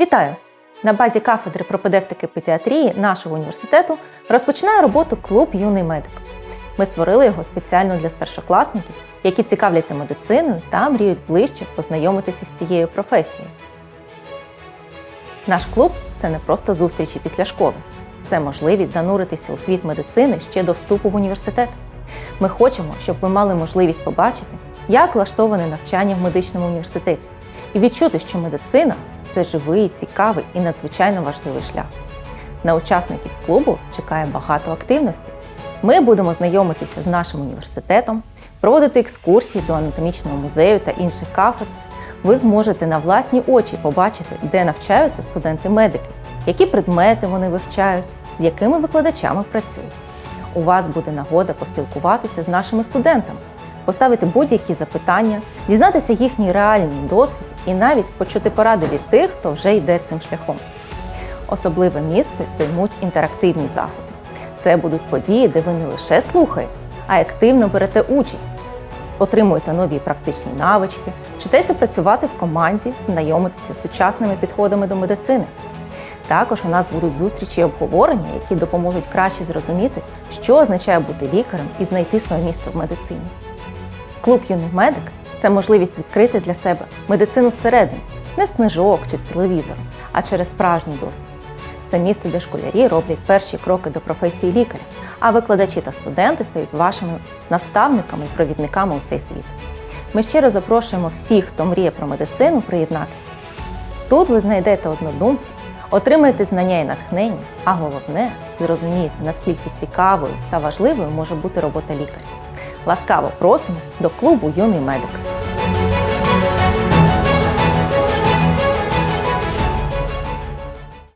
Вітаю! На базі кафедри пропедевтики педіатрії нашого університету розпочинає роботу клуб Юний медик. Ми створили його спеціально для старшокласників, які цікавляться медициною та мріють ближче познайомитися з цією професією. Наш клуб це не просто зустрічі після школи, це можливість зануритися у світ медицини ще до вступу в університет. Ми хочемо, щоб ви мали можливість побачити, як влаштоване навчання в медичному університеті, і відчути, що медицина це живий, цікавий і надзвичайно важливий шлях. На учасників клубу чекає багато активностей. Ми будемо знайомитися з нашим університетом, проводити екскурсії до анатомічного музею та інших кафедр. Ви зможете на власні очі побачити, де навчаються студенти-медики, які предмети вони вивчають, з якими викладачами працюють. У вас буде нагода поспілкуватися з нашими студентами, поставити будь-які запитання, дізнатися їхній реальний досвід і навіть почути поради від тих, хто вже йде цим шляхом. Особливе місце займуть інтерактивні заходи. Це будуть події, де ви не лише слухаєте, а й активно берете участь, отримуєте нові практичні навички, вчитеся працювати в команді, знайомитися з сучасними підходами до медицини. Також у нас будуть зустрічі і обговорення, які допоможуть краще зрозуміти, що означає бути лікарем і знайти своє місце в медицині. Клуб юний медик це можливість відкрити для себе медицину зсередини, не з книжок чи з телевізору, а через справжній досвід. Це місце, де школярі роблять перші кроки до професії лікаря, а викладачі та студенти стають вашими наставниками і провідниками у цей світ. Ми щиро запрошуємо всіх, хто мріє про медицину, приєднатися. Тут ви знайдете однодумців, отримаєте знання і натхнення, а головне зрозумієте, наскільки цікавою та важливою може бути робота лікаря. Ласкаво просимо до клубу Юний медик.